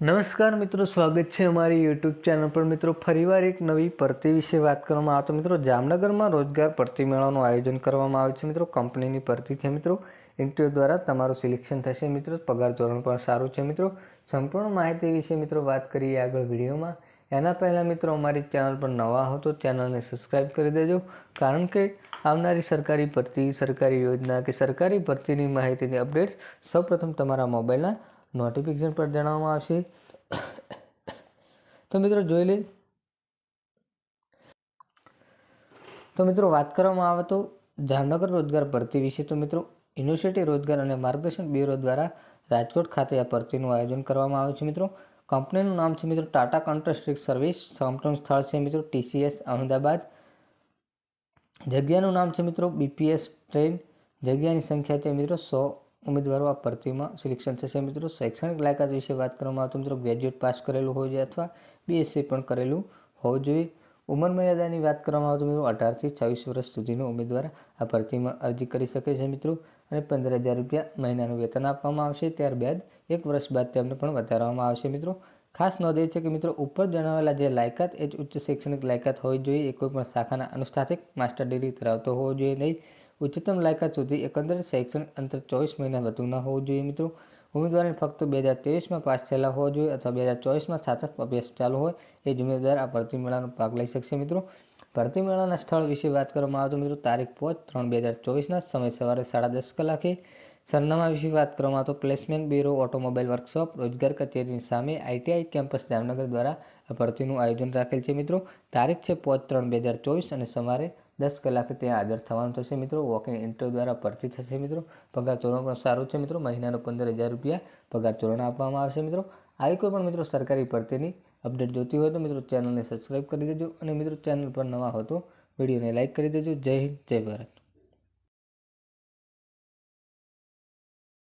નમસ્કાર મિત્રો, સ્વાગત છે અમારી યુટ્યુબ ચેનલ પર. મિત્રો, ફરીવાર એક નવી ભરતી વિશે વાત કરવામાં આવે તો મિત્રો, જામનગરમાં રોજગાર ભરતી મેળાનું આયોજન કરવામાં આવે છે મિત્રો. કંપનીની ભરતી છે મિત્રો. ઇન્ટરવ્યૂ દ્વારા તમારું સિલેક્શન થશે મિત્રો. પગાર ધોરણ પણ સારું છે મિત્રો. સંપૂર્ણ માહિતી વિશે મિત્રો વાત કરીએ આગળ વિડીયોમાં. એના પહેલાં મિત્રો, અમારી ચેનલ પર નવા હો તો ચેનલને સબસ્ક્રાઈબ કરી દેજો. કારણ કે આવનારી સરકારી ભરતી, સરકારી યોજના કે સરકારી ભરતીની માહિતીની અપડેટ્સ સૌપ્રથમ તમારા મોબાઈલના નોટિફિકેશન પર જણાવવામાં આવશે. તો મિત્રો જોઈ લે. તો મિત્રો વાત કરવામાં આવે તો જામનગર રોજગાર ભરતી વિશે તો મિત્રો યુનિવર્સિટી રોજગાર અને માર્ગદર્શન બ્યુરો દ્વારા રાજકોટ ખાતે આ ભરતીનું આયોજન કરવામાં આવ્યું છે મિત્રો. કંપનીનું નામ છે મિત્રો ટાટા કોન્ટ્રાસ્ટ્રિક સર્વિસ. સંપૂર્ણ સ્થળ છે મિત્રો ટીસીએસ અમદાવાદ જગ્યાનું નામ છે મિત્રો બીપીએસ ટ્રેન. જગ્યાની સંખ્યા છે મિત્રો સો ઉમેદવારો આ ભરતીમાં સિલેક્શન થશે. મિત્રો, શૈક્ષણિક લાયકાત વિશે વાત કરવામાં આવે તો મિત્રો ગ્રેજ્યુએટ પાસ કરેલું હોવું જોઈએ અથવા બીએસસી પણ કરેલું હોવું જોઈએ. ઉંમર મર્યાદાની વાત કરવામાં આવે તો મિત્રો, અઢારથી છવ્વીસ વર્ષ સુધીનો ઉમેદવાર આ ભરતીમાં અરજી કરી શકે છે મિત્રો અને પંદર હજાર રૂપિયા મહિનાનું વેતન આપવામાં આવશે. ત્યારબાદ એક વર્ષ બાદ તેમને પણ વધારવામાં આવશે મિત્રો. ખાસ નોંધ એ છે કે મિત્રો, ઉપર જણાવેલા જે લાયકાત એ જ ઉચ્ચ શૈક્ષણિક લાયકાત હોવી જોઈએ. એ કોઈ પણ શાખાના અનુષ્ઠાતિક માસ્ટર ડિગ્રી ધરાવતો હોવો જોઈએ નહીં. ઉચ્ચતમ લાયકાત સુધી એકંદર શૈક્ષણિક અંતર ચોવીસ મહિના વધુ ન હોવું જોઈએ મિત્રો. ઉમેદવારને ફક્ત બે હજાર ત્રેવીસમાં પાસ થયેલા હોવા જોઈએ અથવા બે હજાર ચોવીસમાં સાતક અભ્યાસ ચાલુ હોય એ જ ઉમેદવાર આ ભરતી મેળાનો ભાગ લઈ શકશે મિત્રો. ભરતી મેળાના સ્થળ વિશે વાત કરવામાં આવે તો મિત્રો, તારીખ પાંચ ત્રણ બે હજાર ચોવીસના સમય સવારે સાડા દસ કલાકે સરનામા વિશે વાત કરવામાં તો પ્લેસમેન્ટ બ્યુરો, ઓટોમોબાઈલ વર્કશોપ, રોજગાર કચેરીની સામે આઈટીઆઈ કેમ્પસ જામનગર દ્વારા ભરતીનું આયોજન રાખેલ છે મિત્રો. તારીખ છે પાંચ ત્રણ બે હજાર ચોવીસ અને સવારે દસ કલાકે ત્યાં હાજર થવાનું થશે મિત્રો. વોકિંગ ઇન્ટરવ્યૂ દ્વારા ભરતી થશે મિત્રો. પગાર ધોરણ પણ સારું છે મિત્રો. મહિનાનો પંદર હજાર રૂપિયા પગાર ધોરણ આપવામાં આવશે મિત્રો. આવી કોઈ પણ મિત્રો સરકારી ભરતીની અપડેટ જોતી હોય તો મિત્રો ચેનલને સબસ્ક્રાઈબ કરી દેજો અને મિત્રો ચેનલ પર નવા હો તો વિડીયોને લાઇક કરી દેજો. જય હિન્દ, જય ભારત.